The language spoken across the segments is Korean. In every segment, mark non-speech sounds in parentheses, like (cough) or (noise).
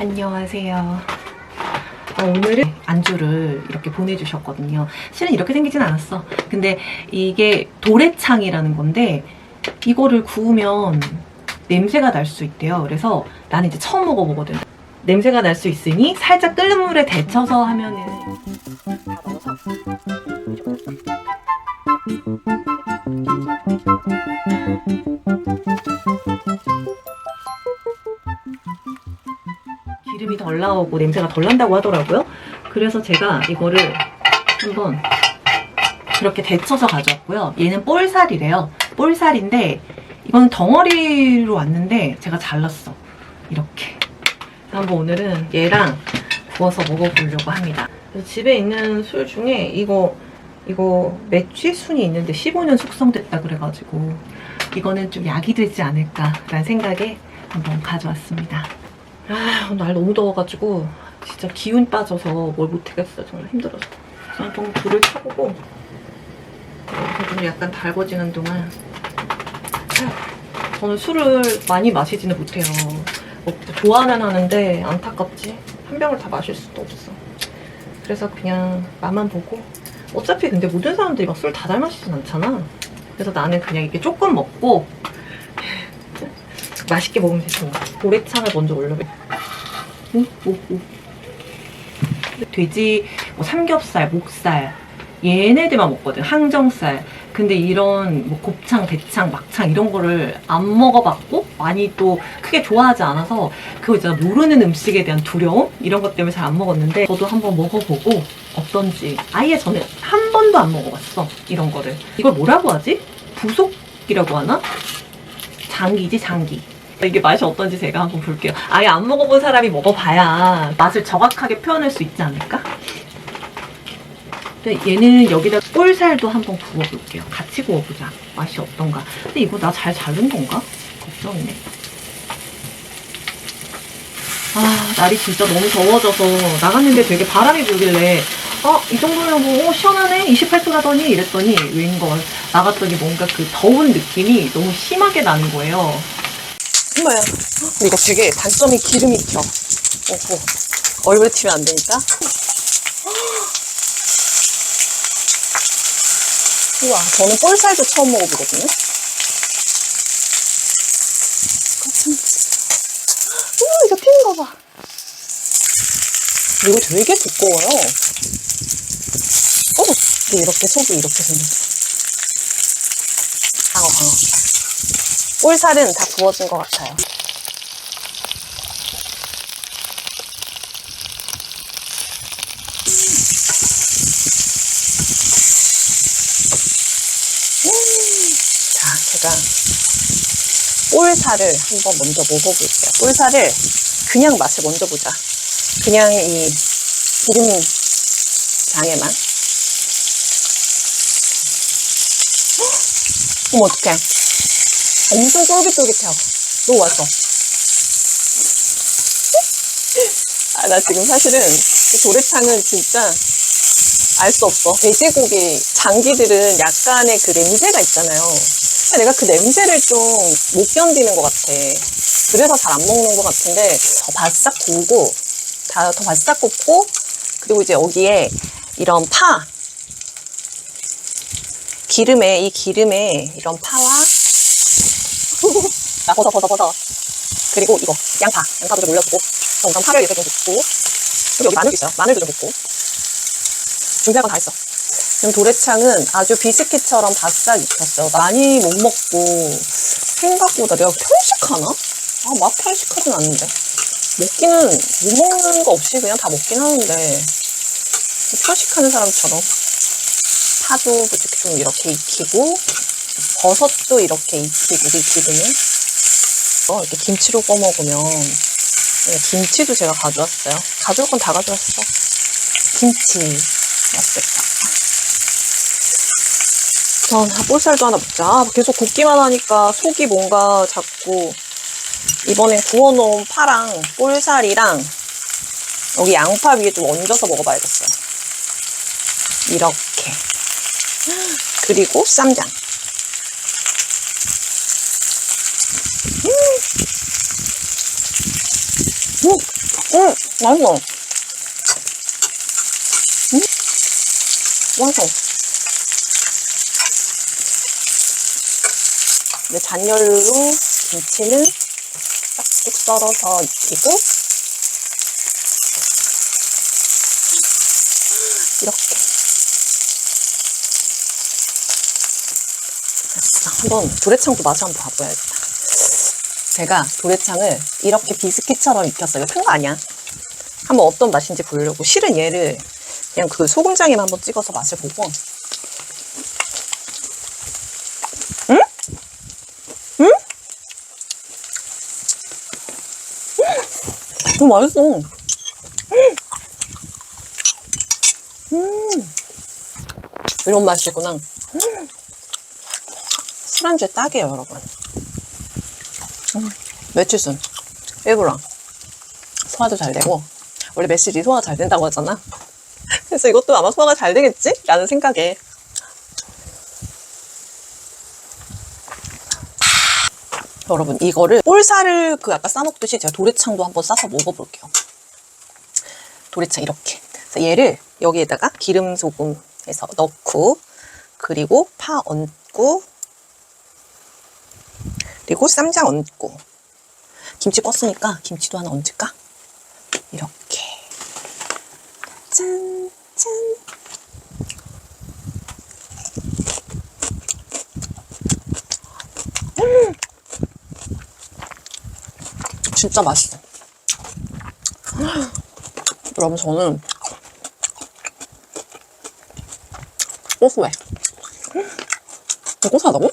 안녕하세요. 어, 오늘은 안주를 이렇게 보내주셨거든요. 실은 이렇게 생기진 않았어. 근데 이게 도래창이라는 건데 이거를 구우면 냄새가 날 수 있대요. 그래서 나는 이제 처음 먹어보거든. 냄새가 날 수 있으니 살짝 끓는 물에 데쳐서 하면은 기름이 덜 나오고 냄새가 덜 난다고 하더라고요. 그래서 제가 이거를 한번 그렇게 데쳐서 가져왔고요. 얘는 볼살이래요. 볼살인데 이거는 덩어리로 왔는데 제가 잘랐어. 이렇게. 한번 오늘은 얘랑 구워서 먹어보려고 합니다. 그래서 집에 있는 술 중에 이거 이거 맥주 순이 있는데 15년 숙성됐다 그래가지고 이거는 좀 약이 되지 않을까라는 생각에 한번 가져왔습니다. 아, 날 너무 더워가지고 진짜 기운 빠져서 뭘 못하겠어요. 정말 힘들어서. 한번 불을 켜보고 이렇게 좀 약간 달궈지는 동안 아, 저는 술을 많이 마시지는 못해요. 뭐 좋아는 하는데 안타깝지. 한 병을 다 마실 수도 없어. 그래서 그냥 맛만 보고 어차피 근데 모든 사람들이 막 술 다 잘 마시진 않잖아. 그래서 나는 그냥 이게 조금 먹고 (laughs) 맛있게 먹으면 뭐. 도래창을 먼저 올려볼게. 오, 오, 오. 돼지, 뭐 삼겹살, 목살 얘네들만 먹거든. 항정살. 근데 이런 뭐 곱창, 대창, 막창 이런 거를 안 먹어봤고 많이 또 크게 좋아하지 않아서 그거 있잖아 모르는 음식에 대한 두려움 이런 것 때문에 잘 안 먹었는데 저도 한번 먹어보고 어떤지 아예 저는 한 번도 안 먹어봤어 이런 거를 이걸 뭐라고 하지? 부속이라고 하나? 장기지 장기 이게 맛이 어떤지 제가 한번 볼게요 아예 안 먹어본 사람이 먹어봐야 맛을 정확하게 표현할 수 있지 않을까? 근데 얘는 여기다 볼살도 한번 구워볼게요 같이 구워보자 맛이 어떤가 근데 이거 나 잘 자른 건가? 걱정이네 아 날이 진짜 너무 더워져서 나갔는데 되게 바람이 불길래 어, 이 정도면 뭐, 어, 시원하네? 28도라더니? 이랬더니, 웬걸. 나갔더니 뭔가 그 더운 느낌이 너무 심하게 나는 거예요. 엄마야. 이거 되게 단점이 기름이 튀어. 오호. 얼굴에 튀면 안 되니까. 우와, 저는 볼살도 처음 먹어보거든요. 우와, 이거 튀는 거 봐. 이거 되게 두꺼워요. 어, 이렇게 속이 이렇게 생겼어. 방어, 방어. 볼살은 다 구워진 것 같아요. 음, 자, 제가 볼살을 한번 먼저 먹어볼게요. 볼살을 그냥 맛을 먼저 보자. 그냥 이 기름 장에만. 어머, 어떡해. 엄청 쫄깃쫄깃해요. 너무 맛있어. 아, 나 지금 사실은 그 도래탕은 진짜 알 수 없어. 돼지고기 장기들은 약간의 그 냄새가 있잖아요. 내가 그 냄새를 좀 못 견디는 것 같아. 그래서 잘 안 먹는 것 같은데 더 바싹 구우고 다 더 바싹 굽고 그리고 이제 여기에 이런 파. 기름에 이 기름에 이런 파와 (laughs) 나 버섯 버섯 버섯. 그리고 이거 양파. 양파도 좀 올려주고. 어, 우선 파를 이렇게 좀 붓고. 그리고 여기 마늘도 있어요. 마늘도 좀 붓고. 준비한 건다 했어 지금 도래창은 아주 비스킷처럼 바싹 익혔어요 많이 못 먹고 생각보다 내가 편식하나? 아 맛 편식하진 않는데 먹기는 못 먹는 거 없이 그냥 다 먹긴 하는데 편식하는 사람처럼 파도 이렇게 좀 이렇게 익히고 버섯도 이렇게 익히고 이 기름에 어, 이렇게 김치로 꺼 먹으면 네, 김치도 제가 가져왔어요. 가져올 건 다 가져왔어. 김치 맛있겠다. 전 볼살도 하나 먹자. 아, 계속 굽기만 하니까 속이 뭔가 자꾸 이번엔 구워놓은 파랑 볼살이랑 여기 양파 위에 좀 얹어서 먹어봐야겠어요. 이렇게. 그리고 쌈장. 음, 음, 맛있어. 음, 맛있 근데 잔열로 김치는 싹둑 썰어서 익히고 이렇게 됐어. 한번 도래창도 맛을 한번 봐봐야겠다. 제가 도래창을 이렇게 비스킷처럼 익혔어요. 큰 거 아니야. 한번 어떤 맛인지 보려고 실은 얘를 그냥 그 소금장에만 한번 찍어서 맛을 보고 너무 맛있어. 음. 이런 맛이구나. 음. 술안주에 딱이에요, 여러분. 음. 매출순. 일부러. 소화도 잘 되고. 원래 매실이 소화가 잘 된다고 하잖아. 그래서 이것도 아마 소화가 잘 되겠지? 라는 생각에. 여러분, 이거를 볼살을 그 아까 싸먹듯이 제가 도래창도 한번 싸서 먹어볼게요. 도래창 이렇게. 얘를 여기에다가 기름 소금 해서 넣고 그리고 파 얹고 그리고 쌈장 얹고 김치 껐으니까 김치도 하나 얹을까? 이렇게 짠 짠. 진짜 맛있어. 여러분 저는 고소해. 고소하다고?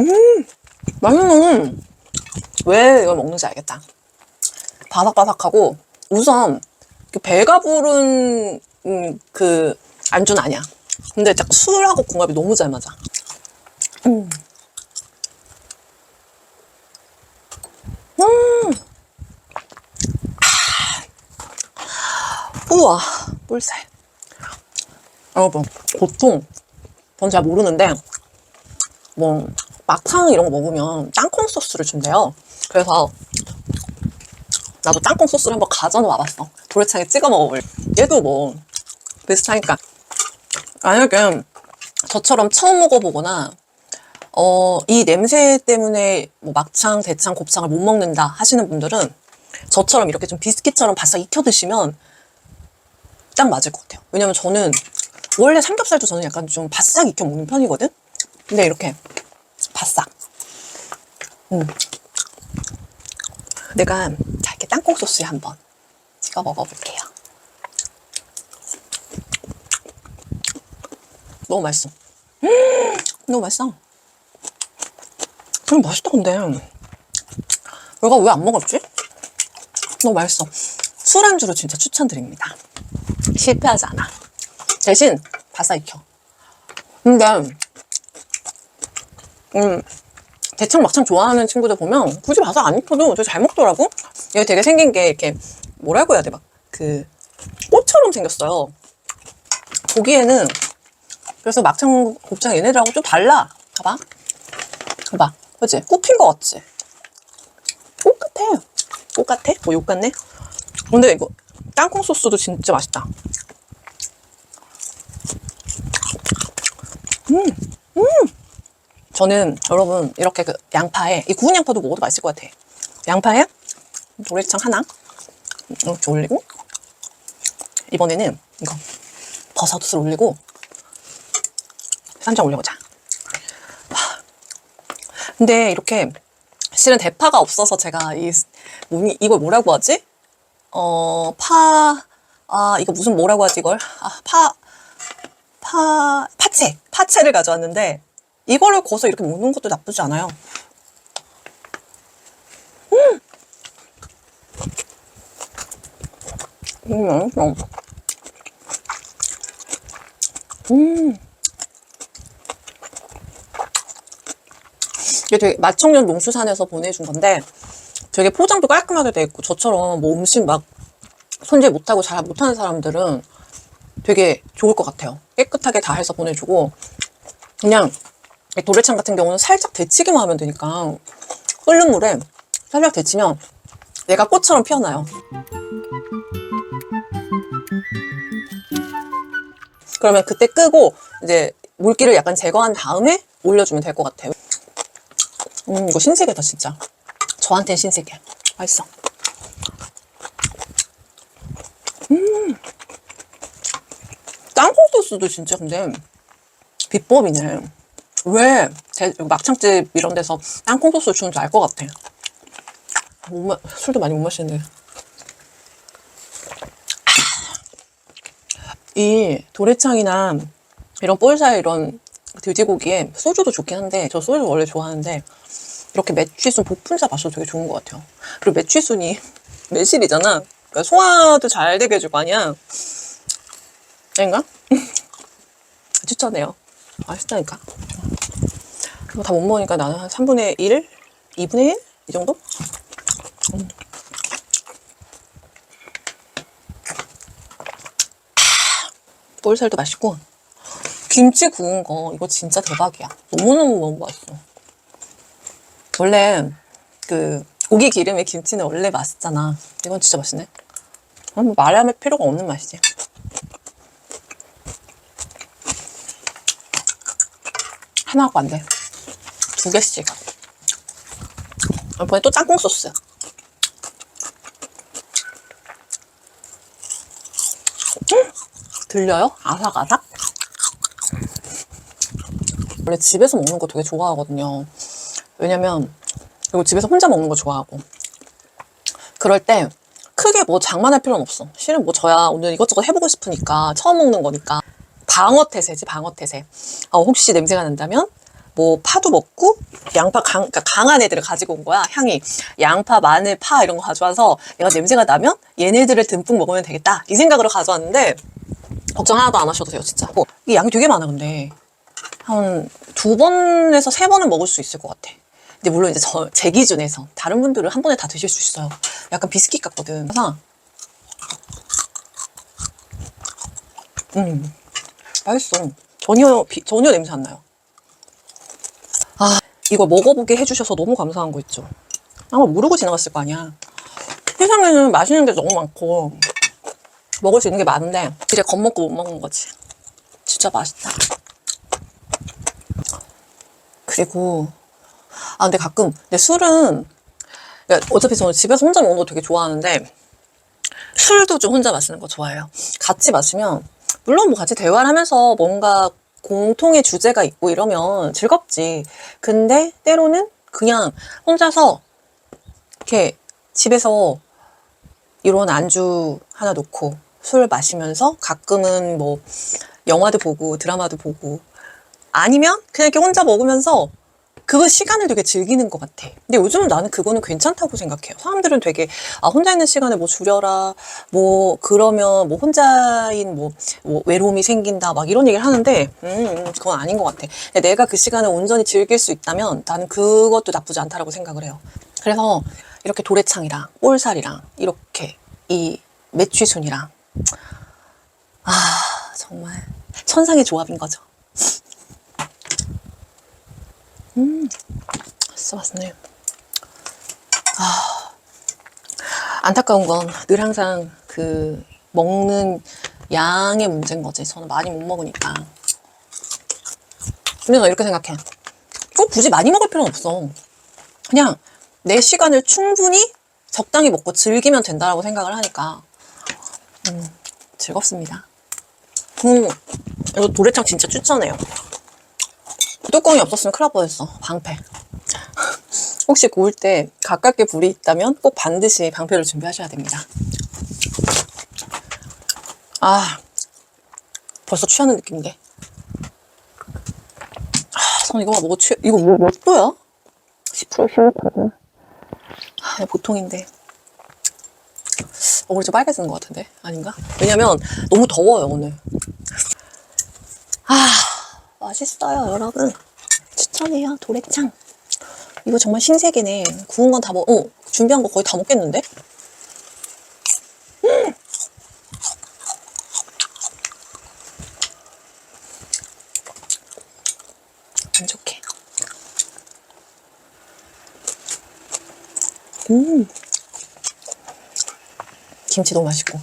음, 맛있는. 왜 이걸 먹는지 알겠다. 바삭바삭하고 우선 그 배가 부른 음, 그 안주는 아니야. 근데 딱 술하고 궁합이 너무 잘 맞아. 음. 음. 우와, 볼살. 여러분, 보통, 전 잘 모르는데, 뭐, 막창 이런 거 먹으면 땅콩 소스를 준대요. 그래서, 나도 땅콩 소스를 한번 가져는 와봤어. 도래창에 찍어 먹어볼. 얘도 뭐, 비슷하니까. 만약에, 저처럼 처음 먹어보거나, 어, 이 냄새 때문에 뭐 막창, 대창, 곱창을 못 먹는다 하시는 분들은 저처럼 이렇게 좀 비스킷처럼 바싹 익혀 드시면 딱 맞을 것 같아요. 왜냐면 저는 원래 삼겹살도 저는 약간 좀 바싹 익혀 먹는 편이거든? 근데 이렇게 바싹. 음. 내가 자, 이렇게 땅콩 소스에 한번 찍어 먹어볼게요. 너무 맛있어. 음, (gasps) 너무 맛있어. 그럼 맛있다, 근데. 내가 왜 안 먹었지? 너무 맛있어. 술안주로 진짜 추천드립니다. 실패하지 않아. 대신 바싹 익혀. 근데 음 대창 막창 좋아하는 친구들 보면 굳이 바싹 안 익혀도 되게 잘 먹더라고. 얘 되게 생긴 게 이렇게 뭐라고 해야 돼? 막 그 꽃처럼 생겼어요. 보기에는 그래서 막창 곱창 얘네들하고 좀 달라. 봐봐. 봐봐. 그치? 꽃핀 거 같지? 똑같아. 똑같아? 뭐 욕 같네? 근데 이거 땅콩 소스도 진짜 맛있다. 음, 음. 저는 여러분 이렇게 그 양파에 이 구운 양파도 먹어도 맛있을 것 같아. 양파에 도래창 하나 이렇게 올리고 이번에는 이거 버섯을 올리고 쌈장 올려보자. 와. 근데 이렇게 실은 대파가 없어서 제가 이 뭐니 이걸 뭐라고 하지? 어, 파, 아, 이거 무슨 뭐라고 하지, 이걸? 아, 파, 파, 파채. 파채를 가져왔는데, 이거를 거서 이렇게 먹는 것도 나쁘지 않아요. 음! 음, 맛있어. 음. 이게 되게 마청년 농수산에서 보내준 건데 되게 포장도 깔끔하게 돼 있고 저처럼 뭐 음식 막 손질 못하고 잘 못하는 사람들은 되게 좋을 것 같아요. 깨끗하게 다 해서 보내주고 그냥 이 도래창 같은 경우는 살짝 데치기만 하면 되니까 끓는 물에 살짝 데치면 얘가 꽃처럼 피어나요. 그러면 그때 끄고 이제 물기를 약간 제거한 다음에 올려주면 될 것 같아요. 음, 이거 신세계다, 진짜. 저한테는 신세계. 맛있어. 음. 땅콩 소스도 진짜 근데 비법이네. 왜 제, 막창집 이런 데서 땅콩 소스 주는지 알 것 같아. 못 마, 술도 많이 못 마시는데. 이 도래창이나 이런 볼살 이런 돼지고기에 소주도 좋긴 한데 저 소주 원래 좋아하는데 이렇게 매취순 복분자 마셔도 되게 좋은 것 같아요. 그리고 매취순이 (laughs) 매실이잖아. 그러니까 소화도 잘 되게 해줄 거 아니야. 아닌가? (laughs) 추천해요. 맛있다니까. 이거 다 못 먹으니까 나는 한 3분의 1? 2분의 1? 이 정도? 음. (clears throat) 볼살도 맛있고 김치 구운 거 이거 진짜 대박이야. 너무너무 너무 맛있어. 원래 그 고기 기름에 김치는 원래 맛있잖아. 이건 진짜 맛있네. 어, 뭐 말할 필요가 없는 맛이지. 하나 하고 안 돼. 두 개씩. 이번에 또 짬뽕 소스. 음, 들려요? 아삭아삭? 원래 집에서 먹는 거 되게 좋아하거든요. 왜냐면, 그리고 집에서 혼자 먹는 거 좋아하고. 그럴 때 크게 뭐 장만할 필요는 없어. 실은 뭐 저야 오늘 이것저것 해보고 싶으니까 처음 먹는 거니까 방어태세지 방어태세. 어, 혹시 냄새가 난다면 뭐 파도 먹고 양파 강, 그러니까 강한 애들을 가지고 온 거야 향이 양파 마늘 파 이런 거 가져와서 얘가 냄새가 나면 얘네들을 듬뿍 먹으면 되겠다 이 생각으로 가져왔는데 걱정 하나도 안 하셔도 돼요 진짜 뭐, 이 양이 되게 많아 근데 한 두 번에서 세 번은 먹을 수 있을 것 같아 근데 물론 이제 저, 제 기준에서 다른 분들은 한 번에 다 드실 수 있어요 약간 비스킷 같거든 그래서 음 맛있어 전혀 비- 전혀 냄새 안 나요 아, 이거 먹어보게 해주셔서 너무 감사한 거 있죠. 아마 모르고 지나갔을 거 아니야. 세상에는 맛있는 게 너무 많고, 먹을 수 있는 게 많은데, 이제 겁먹고 못 먹는 거지. 진짜 맛있다. 그리고, 아, 근데 가끔, 근데 술은, 그러니까 어차피 저는 집에서 혼자 먹는 거 되게 좋아하는데, 술도 좀 혼자 마시는 거 좋아해요. 같이 마시면, 물론 뭐 같이 대화를 하면서 뭔가 공통의 주제가 있고 이러면 즐겁지. 근데 때로는 그냥 혼자서 이렇게 집에서 이런 안주 하나 놓고 술 마시면서 가끔은 뭐 영화도 보고 드라마도 보고 아니면 그냥 이렇게 혼자 먹으면서 그거 시간을 되게 즐기는 것 같아. 근데 요즘은 나는 그거는 괜찮다고 생각해요. 사람들은 되게 아 혼자 있는 시간을 뭐 줄여라, 뭐 그러면 뭐 혼자인 뭐, 뭐 외로움이 생긴다 막 이런 얘기를 하는데 음 그건 아닌 것 같아. 내가 그 시간을 온전히 즐길 수 있다면 나는 그것도 나쁘지 않다라고 생각을 해요. 그래서 이렇게 도래창이랑 볼살이랑 이렇게 이 매취순이랑 아 정말 천상의 조합인 거죠. 진짜 맛있네. 아, 안타까운 건 늘 항상 그 먹는 양의 문제인 거지. 저는 많이 못 먹으니까. 근데 저 이렇게 생각해. 꼭 굳이 많이 먹을 필요는 없어. 그냥 내 시간을 충분히 적당히 먹고 즐기면 된다라고 생각을 하니까 음, 즐겁습니다. 음, 이거 도래창 진짜 추천해요. 뚜껑이 없었으면 큰일 날 뻔했어. 방패. (laughs) 혹시 구울 때 가깝게 불이 있다면 꼭 반드시 방패를 준비하셔야 됩니다. 아, 벌써 취하는 느낌인데. 아, 전 이거 뭐 취, 이거 뭐, 몇 도야? 10% 16%. 아, 보통인데. 얼굴이 좀 빨개지는 것 같은데? 아닌가? 왜냐면 너무 더워요, 오늘. 아, 맛있어요, 여러분. 추천해요, 도래창. 이거 정말 신세계네. 구운 건 다 먹, 어, 준비한 거 거의 다 먹겠는데? 음! 만족해. 음. 김치 너무 맛있고.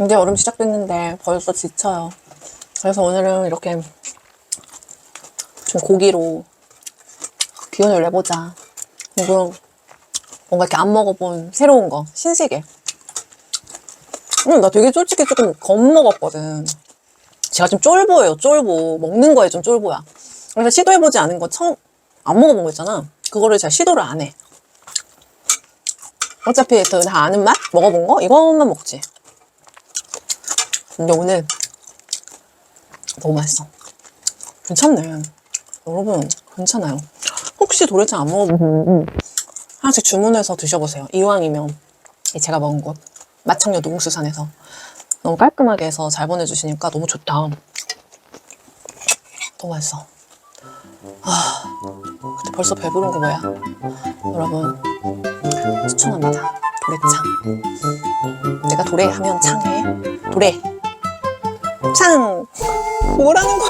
이제 여름 시작됐는데 벌써 지쳐요. 그래서 오늘은 이렇게 좀 고기로 기운을 내보자. 그리고 뭔가 이렇게 안 먹어본 새로운 거, 신세계. 음, 나 되게 솔직히 조금 겁먹었거든. 제가 좀 쫄보예요, 쫄보. 먹는 거에 좀 쫄보야. 그래서 시도해보지 않은 거 처음, 안 먹어본 거 있잖아. 그거를 제가 시도를 안 해. 어차피 그다 아는 맛? 먹어본 거? 이것만 먹지. 근데 오늘 너무 맛있어. 괜찮네. 여러분, 괜찮아요. 혹시 도래탕 안 먹어본 분 하나씩 주문해서 드셔보세요. 이왕이면 이 제가 먹은 곳 마청역 농수산에서 너무 깔끔하게 해서 잘 보내주시니까 너무 좋다. 너무 맛있어. 아, 근데 벌써 배부른 거 뭐야? 여러분 추천합니다. 도래창. 내가 도래하면 창해. 도래. 곱창. 뭐라는 거